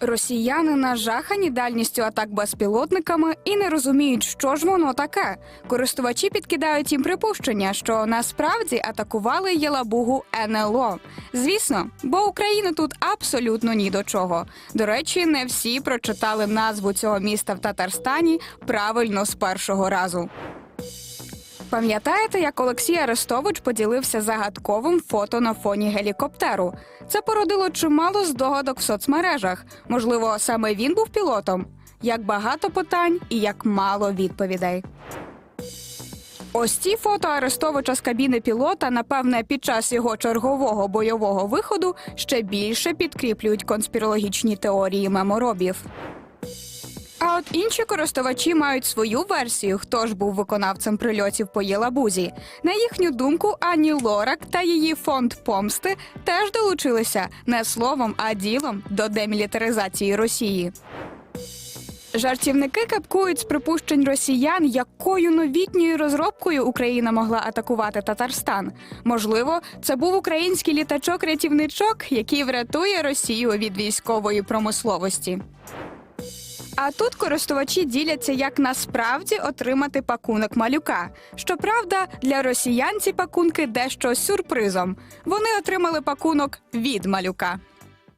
Росіяни нажахані дальністю атак безпілотниками і не розуміють, що ж воно таке. Користувачі підкидають їм припущення, що насправді атакували Єлабугу НЛО. Звісно, бо Україна тут абсолютно ні до чого. До речі, не всі прочитали назву цього міста в Татарстані правильно з першого разу. Пам'ятаєте, як Олексій Арестович поділився загадковим фото на фоні гелікоптеру? Це породило чимало здогадок в соцмережах. Можливо, саме він був пілотом? Як багато питань і як мало відповідей. Ось ці фото Арестовича з кабіни пілота, напевне, під час його чергового бойового виходу ще більше підкріплюють конспірологічні теорії меморобів. От інші користувачі мають свою версію, хто ж був виконавцем прильотів по Єлабузі. На їхню думку, Ані Лорак та її фонд помсти теж долучилися не словом, а ділом до демілітаризації Росії. Жартівники капкують з припущень росіян, якою новітньою розробкою Україна могла атакувати Татарстан. Можливо, це був український літачок-рятівничок, який врятує Росію від військової промисловості. А тут користувачі діляться, як насправді отримати пакунок малюка. Щоправда, для росіян ці пакунки дещо сюрпризом. Вони отримали пакунок від малюка.